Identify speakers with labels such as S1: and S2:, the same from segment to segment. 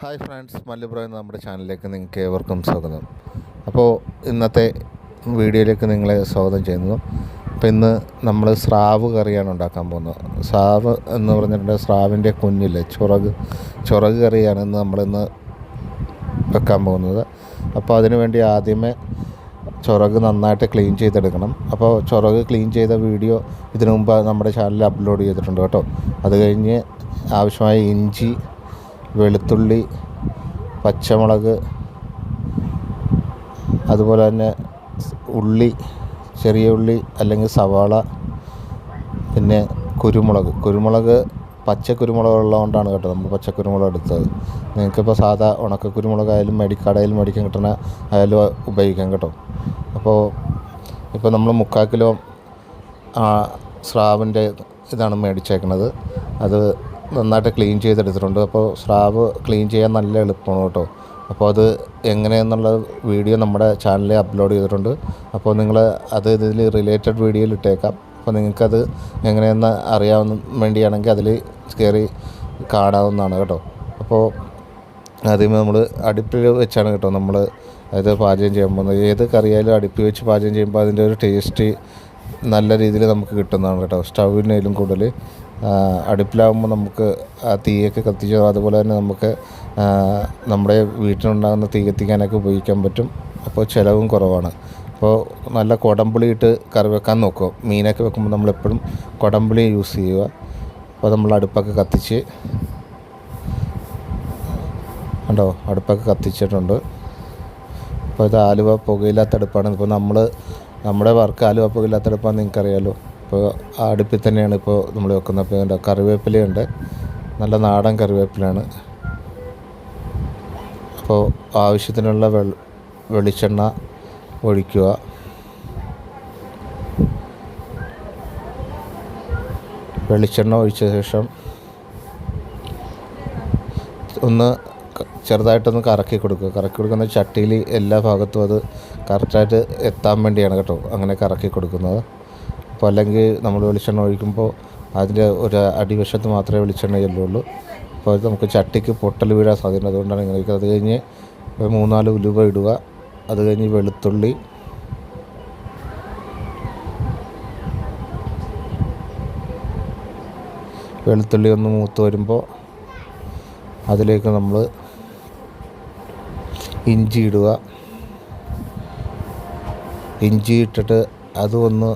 S1: Hi friends മല്ലുപ്ര എന്ന നമ്മുടെ ചാനലിലേക്ക് നിങ്ങൾക്ക് ഏവർക്കും സ്വാഗതം. അപ്പോൾ ഇന്നത്തെ വീഡിയോയിലേക്ക് നിങ്ങളെ സ്വാഗതം ചെയ്യുന്നു അപ്പോൾ ഇന്ന് നമ്മൾ സ്രാവ് കറിയാണ് ഉണ്ടാക്കാൻ പോകുന്നത്. സ്രാവ് എന്ന് പറഞ്ഞിട്ടുണ്ടെങ്കിൽ സ്രാവിന്റെ കുഞ്ഞില്ലേ ചുറക് ചുറക് കറിയാണ് ഇന്ന് നമ്മളിന്ന് വെക്കാൻ പോകുന്നത്. അപ്പോൾ അതിനു വേണ്ടി ആദ്യമേ ചുറക് നന്നായിട്ട് ക്ലീൻ ചെയ്തെടുക്കണം. അപ്പോൾ ചുറക് ക്ലീൻ ചെയ്ത വീഡിയോ ഇതിനു മുമ്പ് നമ്മുടെ ചാനലിൽ അപ്ലോഡ് ചെയ്തിട്ടുണ്ട് കേട്ടോ. അത് കഴിഞ്ഞ് ആവശ്യമായ ഇഞ്ചി വെളുത്തുള്ളി പച്ചമുളക് അതുപോലെ തന്നെ ഉള്ളി ചെറിയ ഉള്ളി അല്ലെങ്കിൽ സവാള പിന്നെ കുരുമുളക്. കുരുമുളക് പച്ച കുരുമുളക് ഉള്ളതുകൊണ്ടാണ് കേട്ടോ നമ്മൾ പച്ച കുരുമുളക് എടുത്തത്. നിങ്ങൾക്കിപ്പോൾ സാധാ ഉണക്ക കുരുമുളകായാലും മേടിക്കടയിൽ മേടിക്കാൻ കിട്ടണ ആയാലും ഉപയോഗിക്കാം കേട്ടോ. അപ്പോൾ ഇപ്പോൾ നമ്മൾ മുക്കാൽ കിലോ സ്രാവിന്റെ ഇതാണ് മേടിച്ചേക്കണത്. അത് നന്നായിട്ട് ക്ലീൻ ചെയ്തെടുത്തിട്ടുണ്ട്. അപ്പോൾ സ്രാവ് ക്ലീൻ ചെയ്യാൻ നല്ല എളുപ്പമാണ് കേട്ടോ. അപ്പോൾ അത് എങ്ങനെയെന്നുള്ള വീഡിയോ നമ്മുടെ ചാനലിൽ അപ്ലോഡ് ചെയ്തിട്ടുണ്ട്. അപ്പോൾ നിങ്ങൾ അത് ഇതിൽ റിലേറ്റഡ് വീഡിയോയിൽ ഇട്ടേക്കാം. അപ്പോൾ നിങ്ങൾക്കത് എങ്ങനെയെന്ന് അറിയാവുന്ന വേണ്ടിയാണെങ്കിൽ അതിൽ കയറി കാണാവുന്നതാണ് കേട്ടോ. അപ്പോൾ ആദ്യമേ നമ്മൾ അടുപ്പിൽ വെച്ചാണ് കേട്ടോ നമ്മൾ അത് പാചകം ചെയ്യുമ്പോൾ ഏത് കറിയായാലും അടുപ്പിൽ വെച്ച് പാചകം ചെയ്യുമ്പോൾ അതിന്റെ ഒരു ടേസ്റ്റ് നല്ല രീതിയിൽ നമുക്ക് കിട്ടുന്നതാണ് കേട്ടോ. സ്റ്റൗവിനേലും കൂടുതൽ. അടുപ്പിലാകുമ്പോൾ നമുക്ക് ആ തീയൊക്കെ കത്തിച്ചോ അതുപോലെ തന്നെ നമുക്ക് നമ്മുടെ വീട്ടിലുണ്ടാകുന്ന തീ കത്തിക്കാനൊക്കെ ഉപയോഗിക്കാൻ പറ്റും. അപ്പോൾ ചിലവും കുറവാണ്. അപ്പോൾ നല്ല കുടംപുളി കറി വെക്കാൻ നോക്കുക. മീനൊക്കെ വെക്കുമ്പോൾ നമ്മളെപ്പോഴും കുടംപുളി യൂസ് ചെയ്യുക. അപ്പോൾ നമ്മൾ അടുപ്പൊക്കെ കത്തിച്ച് ഉണ്ടോ അടുപ്പൊക്കെ കത്തിച്ചിട്ടുണ്ട്. അപ്പോൾ ഇത് ആലുവ പുകയില്ലാത്ത അടുപ്പാണ്. ഇപ്പോൾ നമ്മൾ നമ്മുടെ വർക്ക് ആലുവ പുകയില്ലാത്ത അടുപ്പാണെന്ന് നിങ്ങൾക്കറിയാലോ. ഇപ്പോൾ അടുപ്പിൽ തന്നെയാണ് ഇപ്പോൾ നമ്മൾ വെക്കുന്നത്. അപ്പോൾ ഇതിന്റെ കറിവേപ്പിലയുണ്ട്. നല്ല നാടൻ കറിവേപ്പിലാണ്. അപ്പോൾ ആവശ്യത്തിനുള്ള വെള്ള വെളിച്ചെണ്ണ ഒഴിക്കുക. വെളിച്ചെണ്ണ ഒഴിച്ച ശേഷം ഒന്ന് ചെറുതായിട്ടൊന്ന് കറക്കി കൊടുക്കുക. കറക്കി കൊടുക്കുന്ന ചട്ടിയിൽ എല്ലാ ഭാഗത്തും അത് കറക്റ്റായിട്ട് എത്താൻ വേണ്ടിയാണ് കേട്ടോ അങ്ങനെ കറക്കി കൊടുക്കുന്നത്. അപ്പോൾ അല്ലെങ്കിൽ നമ്മൾ വെളിച്ചെണ്ണ ഒഴിക്കുമ്പോൾ അതിന്റെ ഒരു അടിവശത്ത് മാത്രമേ വെളിച്ചെണ്ണ ചെല്ലുള്ളൂ. അപ്പോൾ അത് നമുക്ക് ചട്ടിക്ക് പൊട്ടൽ വീഴാൻ സാധ്യത അതുകൊണ്ടാണ് ഇങ്ങനെ. അത് കഴിഞ്ഞ് മൂന്നാൽ ഉലുവ ഇടുക. അത് കഴിഞ്ഞ് വെളുത്തുള്ളി. വെളുത്തുള്ളി ഒന്ന് മൂത്ത് വരുമ്പോൾ അതിലേക്ക് നമ്മൾ ഇഞ്ചി ഇടുക. ഇഞ്ചി ഇട്ടിട്ട് അത് ഒന്ന്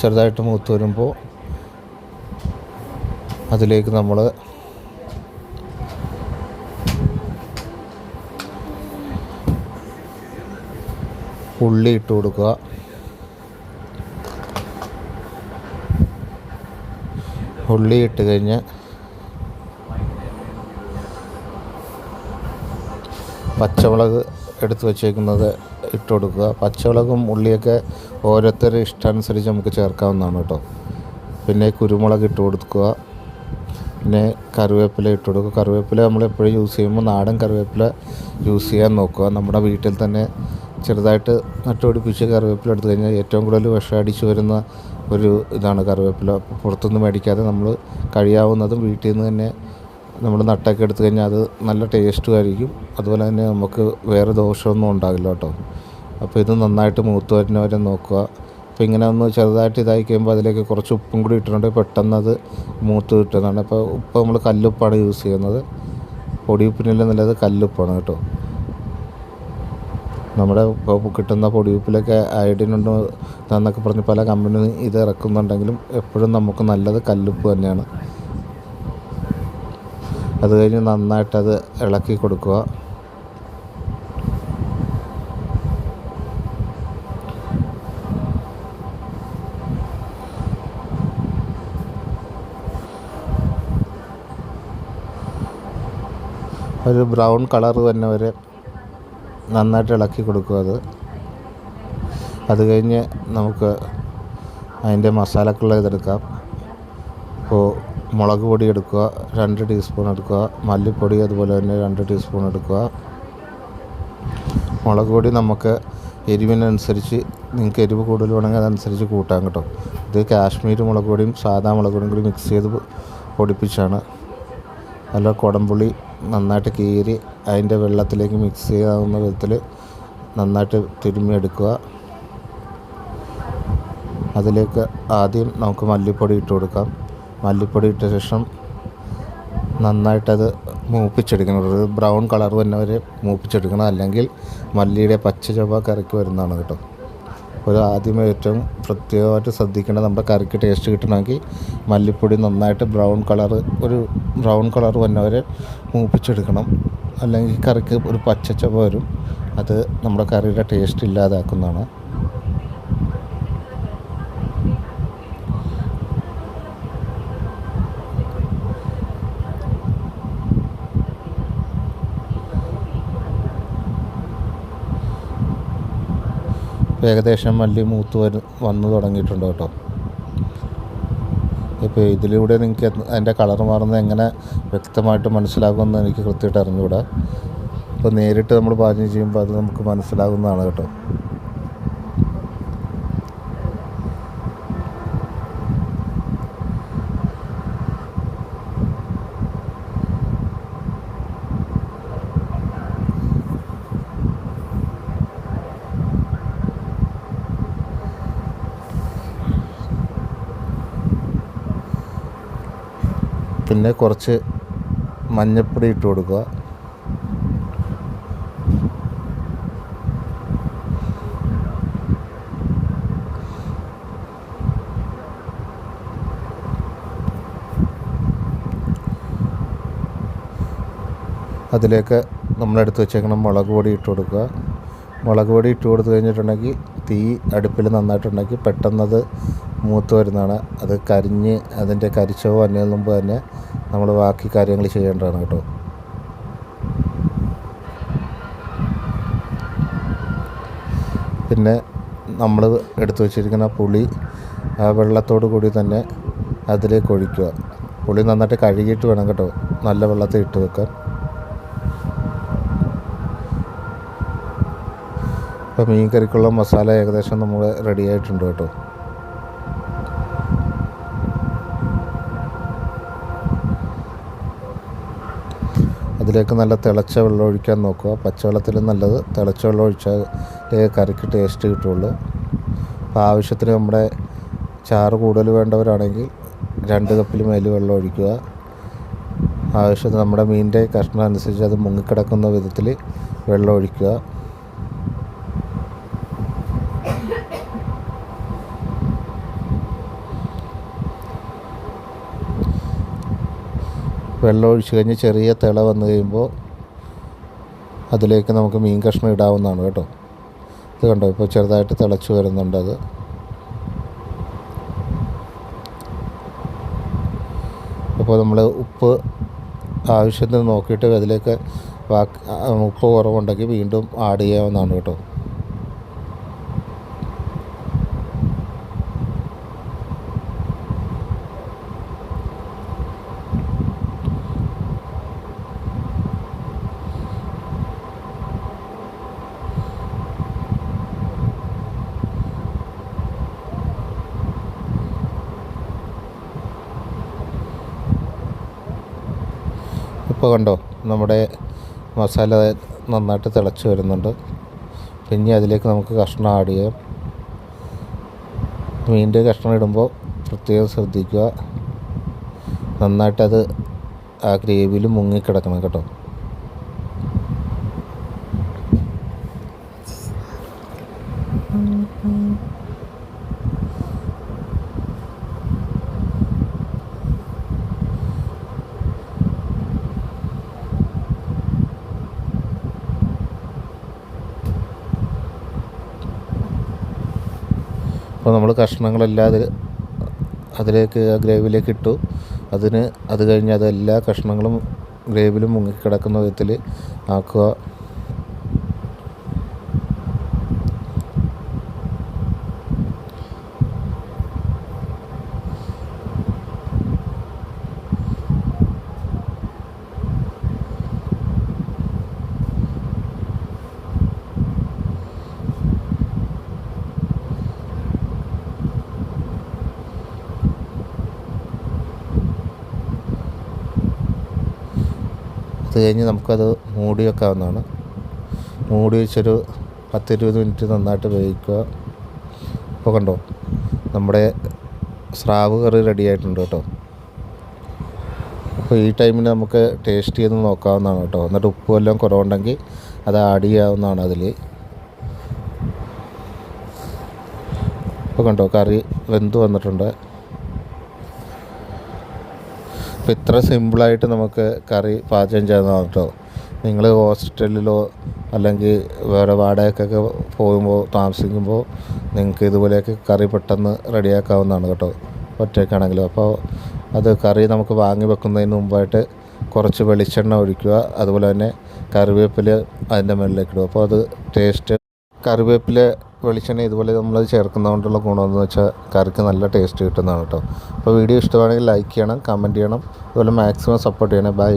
S1: ചെറുതായിട്ട് മൂത്ത് വരുമ്പോൾ അതിലേക്ക് നമ്മൾ ഉള്ളി ഇട്ട് കൊടുക്കുക. ഉള്ളി ഇട്ട് കഴിഞ്ഞ് പച്ചമുളക് എടുത്ത് വച്ചേക്കുന്നത് ഇട്ട് കൊടുക്കുക പച്ചമുളകും ഉള്ളിയൊക്കെ ഓരോരുത്തരുടെ ഇഷ്ടാനുസരിച്ച് നമുക്ക് ചേർക്കാവുന്നതാണ് കേട്ടോ. പിന്നെ കുരുമുളക് ഇട്ട് കൊടുക്കുക. പിന്നെ കറിവേപ്പില ഇട്ട് കൊടുക്കുക. കറിവേപ്പില നമ്മൾ എപ്പോഴും യൂസ് ചെയ്യുമ്പോൾ നാടൻ കറിവേപ്പില യൂസ് ചെയ്യാൻ നോക്കുക. നമ്മുടെ വീട്ടിൽ തന്നെ ചെറുതായിട്ട് നട്ടുപിടിപ്പിച്ച് കറിവേപ്പില എടുത്തു കഴിഞ്ഞാൽ ഏറ്റവും കൂടുതൽ വിഷം അടിച്ചു വരുന്ന ഒരു ഇതാണ് കറിവേപ്പില. പുറത്തുനിന്ന് മേടിക്കാതെ നമ്മൾ കഴിയാവുന്നതും വീട്ടിൽ നിന്ന് തന്നെ നമ്മൾ നട്ടൊക്കെ എടുത്തു കഴിഞ്ഞാൽ അത് നല്ല ടേസ്റ്റും ആയിരിക്കും അതുപോലെ തന്നെ നമുക്ക് വേറെ ദോഷമൊന്നും ഉണ്ടാകില്ല കേട്ടോ. അപ്പോൾ ഇത് നന്നായിട്ട് മൂത്ത് വരുന്നവരെ നോക്കുക. അപ്പോൾ ഇങ്ങനെ ഒന്ന് ചെറുതായിട്ട് ഇതായി കഴിയുമ്പോൾ അതിലേക്ക് കുറച്ച് ഉപ്പും കൂടി ഇട്ടിട്ടുണ്ട്. പെട്ടെന്ന് അത് മൂത്ത് കിട്ടുന്നതാണ്. അപ്പോൾ ഉപ്പ് നമ്മൾ കല്ലുപ്പാണ് യൂസ് ചെയ്യുന്നത്. പൊടിയുപ്പിനെല്ലാം നല്ലത്? കല്ലുപ്പാണ് കേട്ടോ. നമ്മുടെ ഇപ്പോൾ കിട്ടുന്ന പൊടിയുപ്പിലൊക്കെ അയഡിൻ ഉണ്ടോ എന്നൊക്കെ പറഞ്ഞ് പല കമ്പനി ഇത് ഇറക്കുന്നുണ്ടെങ്കിലും എപ്പോഴും നമുക്ക് നല്ലത് കല്ലുപ്പ് തന്നെയാണ്. അത് കഴിഞ്ഞ് നന്നായിട്ടത് ഇളക്കി കൊടുക്കുക. ഒരു ബ്രൗൺ കളർ തന്നെ വരെ നന്നായിട്ട് ഇളക്കി കൊടുക്കുക അത്. അത് കഴിഞ്ഞ് നമുക്ക് അതിന്റെ മസാലക്കുള്ള ഇതെടുക്കാം. ഇപ്പോൾ മുളക് പൊടി എടുക്കുക രണ്ട് ടീസ്പൂൺ എടുക്കുക മല്ലിപ്പൊടി അതുപോലെ തന്നെ രണ്ട് ടീസ്പൂൺ എടുക്കുക. മുളക് പൊടി നമുക്ക് എരിവിനനുസരിച്ച് നിങ്ങൾക്ക് എരിവ് കൂടുതൽ വേണമെങ്കിൽ അതനുസരിച്ച് കൂട്ടാം കേട്ടോ. ഇത് കാശ്മീർ മുളക് പൊടിയും സാധാ മുളക് പൊടിയും കൂടി മിക്സ് ചെയ്ത് പൊടിപ്പിച്ചാണ്. നല്ല കുടംപുളി നന്നായിട്ട് കീറി അതിന്റെ വെള്ളത്തിലേക്ക് മിക്സ് ചെയ്യാവുന്ന വിധത്തിൽ നന്നായിട്ട് തിരുമ്മിയെടുക്കുക അതിലേക്ക് ആദ്യം നമുക്ക് മല്ലിപ്പൊടി ഇട്ട് കൊടുക്കാം. മല്ലിപ്പൊടി ഇട്ട ശേഷം നന്നായിട്ടത് മൂപ്പിച്ചെടുക്കണം. ഒരു ബ്രൗൺ കളർ വരെ മൂപ്പിച്ചെടുക്കണം. അല്ലെങ്കിൽ മല്ലിയുടെ പച്ച ചവ കറിക്ക് വരുന്നതാണ് കേട്ടോ. ഒരു ആദ്യമേ ഏറ്റവും പ്രത്യേകമായിട്ട് ശ്രദ്ധിക്കേണ്ടത് നമ്മുടെ കറിക്ക് ടേസ്റ്റ് കിട്ടണമെങ്കിൽ മല്ലിപ്പൊടി നന്നായിട്ട് ബ്രൗൺ കളർ ഒരു ബ്രൗൺ കളർ വരെ മൂപ്പിച്ചെടുക്കണം. അല്ലെങ്കിൽ കറിക്ക് ഒരു പച്ച ചവ വരും. അത് നമ്മുടെ കറിയുടെ ടേസ്റ്റ് ഇല്ലാതാക്കുന്നതാണ്. ഏകദേശം മല്ലി മൂത്ത് വരു വന്നു തുടങ്ങിയിട്ടുണ്ട് കേട്ടോ. ഇപ്പോൾ ഇതിലൂടെ നിങ്ങൾക്ക് അതിന്റെ കളർ മാറുന്നത് എങ്ങനെ വ്യക്തമായിട്ട് മനസ്സിലാകുമെന്ന് എനിക്ക് കൃത്യമായിട്ട് അറിഞ്ഞുകൂടാ. ഇപ്പോൾ നേരിട്ട് നമ്മൾ പാചകം ചെയ്യുമ്പോൾ അത് നമുക്ക് മനസ്സിലാകുന്നതാണ് കേട്ടോ. പിന്നെ കുറച്ച് മഞ്ഞപ്പൊടി ഇട്ട് കൊടുക്കുക. അതിലേക്ക് നമ്മളെടുത്ത് വെച്ചേക്കണം മുളക് പൊടി ഇട്ട് കൊടുക്കുക. മുളക് പൊടി ഇട്ട് കൊടുത്തു കഴിഞ്ഞിട്ടുണ്ടെങ്കിൽ തീ അടുപ്പിൽ നന്നായിട്ടുണ്ടെങ്കിൽ പെട്ടെന്നത് മൂത്ത് വരുന്നതാണ്. അത് കരിഞ്ഞ് അതിന്റെ കരിച്ചോ വന്നതിന് മുമ്പ് തന്നെ നമ്മൾ ബാക്കി കാര്യങ്ങൾ ചെയ്യേണ്ടതാണ് കേട്ടോ. പിന്നെ നമ്മൾ എടുത്തു വച്ചിരിക്കുന്ന പുളി ആ വെള്ളത്തോട് കൂടി തന്നെ അതിലേക്ക് ഒഴിക്കുക. പുളി നന്നായിട്ട് കഴുകിയിട്ട് വേണം കേട്ടോ. നല്ല വെള്ളത്തിൽ ഇട്ട് വെക്കാൻ. ഇപ്പം മീൻ കറിക്കുള്ള മസാല ഏകദേശം നമ്മൾ റെഡി ആയിട്ടുണ്ട് കേട്ടോ. അതിലേക്ക് നല്ല തിളച്ച വെള്ളം ഒഴിക്കാൻ നോക്കുക. പച്ചവെള്ളത്തിൽ നല്ലത് തിളച്ച വെള്ളം ഒഴിച്ചാലേ കറിക്ക് ടേസ്റ്റ് കിട്ടുള്ളൂ. അപ്പോൾ ആവശ്യത്തിന് നമ്മുടെ ചാറ് കൂടുതൽ വേണ്ടവരാണെങ്കിൽ രണ്ട് കപ്പിൽ മേൽ വെള്ളം ഒഴിക്കുക. ആവശ്യത്തിന് നമ്മുടെ മീനിന്റെ കഷ്ണം അനുസരിച്ച് അത് മുങ്ങിക്കിടക്കുന്ന വിധത്തിൽ വെള്ളം ഒഴിക്കുക. വെള്ളം ഒഴിച്ച് കഴിഞ്ഞ് ചെറിയ തിള വന്നു കഴിയുമ്പോൾ അതിലേക്ക് നമുക്ക് മീൻ കഷ്ണം ഇടാവുന്നതാണ് കേട്ടോ. ഇത് കണ്ടോ? ഇപ്പോൾ ചെറുതായിട്ട് തിളച്ച് വരുന്നുണ്ട് അത്. അപ്പോൾ നമ്മൾ ഉപ്പ് ആവശ്യത്തിന് നോക്കിയിട്ട് അതിലേക്ക് ഉപ്പ് കുറവുണ്ടെങ്കിൽ വീണ്ടും ആഡ് ചെയ്യാവുന്നതാണ് കേട്ടോ. ഇപ്പോൾ കണ്ടോ? നമ്മുടെ മസാല നന്നായിട്ട് തിളച്ച് വരുന്നുണ്ട്. പിന്നെ അതിലേക്ക് നമുക്ക് കഷ്ണം ആഡ് ചെയ്യാം. മീനിന്റെ കഷ്ണം ഇടുമ്പോൾ പ്രത്യേകം ശ്രദ്ധിക്കുക. നന്നായിട്ടത് ആ ഗ്രേവിയിൽ മുങ്ങിക്കിടക്കണം കേട്ടോ. അപ്പോൾ നമ്മൾ കഷ്ണങ്ങളെല്ലാം അതിൽ അതിലേക്ക് ആ ഗ്രേവിയിലേക്ക് ഇട്ടു. അതിന് അത് കഴിഞ്ഞ് അതെല്ലാ കഷ്ണങ്ങളും ഗ്രേവിയിൽ മുങ്ങിക്കിടക്കുന്ന വിധത്തിൽ ആക്കുക. അത് കഴിഞ്ഞ് നമുക്കത് മൂടി വെക്കാവുന്നതാണ്. മൂടി വെച്ചൊരു പത്തിരുപത് മിനിറ്റ് നന്നായിട്ട് വേവിക്കുക. ഇപ്പോൾ കണ്ടോ നമ്മുടെ സ്രാവ് കറി റെഡി ആയിട്ടുണ്ട് കേട്ടോ. അപ്പോൾ ഈ ടൈമിന് നമുക്ക് ടേസ്റ്റ് ചെയ്ത് നോക്കാവുന്നതാണ് കേട്ടോ. എന്നിട്ട് ഉപ്പ് വല്ലതും കുറവുണ്ടെങ്കിൽ അത് ആഡ് ചെയ്യാവുന്നതാണ് അതിൽ ഇപ്പോൾ കണ്ടോ കറി വെന്ത് വന്നിട്ടുണ്ട്. അപ്പോൾ ഇത്ര സിമ്പിളായിട്ട് നമുക്ക് കറി പാചകം ചെയ്യുന്നതാണ് കേട്ടോ. നിങ്ങൾ ഹോസ്റ്റലിലോ അല്ലെങ്കിൽ വേറെ വാടകയ്ക്കൊക്കെ പോകുമ്പോൾ താമസിക്കുമ്പോൾ നിങ്ങൾക്ക് ഇതുപോലെയൊക്കെ കറി പെട്ടെന്ന് റെഡിയാക്കാവുന്നതാണ് കേട്ടോ ഒറ്റയ്ക്കാണെങ്കിലും. അപ്പോൾ അത് കറി നമുക്ക് വാങ്ങി വെക്കുന്നതിന് മുമ്പായിട്ട് കുറച്ച് വെളിച്ചെണ്ണ ഒഴിക്കുക അതുപോലെ തന്നെ കറിവേപ്പില അതിന്റെ മുകളിലേക്ക് ഇടുക. അപ്പോൾ അത് ടേസ്റ്റ് കറിവേപ്പില വെളിച്ചെണ്ണ ഇതുപോലെ നമ്മൾ ചേർക്കുന്നതുകൊണ്ടുള്ള ഗുണമെന്ന് വെച്ചാൽ കറിക്ക് നല്ല ടേസ്റ്റ് കിട്ടുന്നതാണ് കേട്ടോ. അപ്പോൾ വീഡിയോ ഇഷ്ടമാണെങ്കിൽ ലൈക്ക് ചെയ്യണം കമന്റ് ചെയ്യണം. അതുപോലെ മാക്സിമം സപ്പോർട്ട് ചെയ്യണേ. ബൈ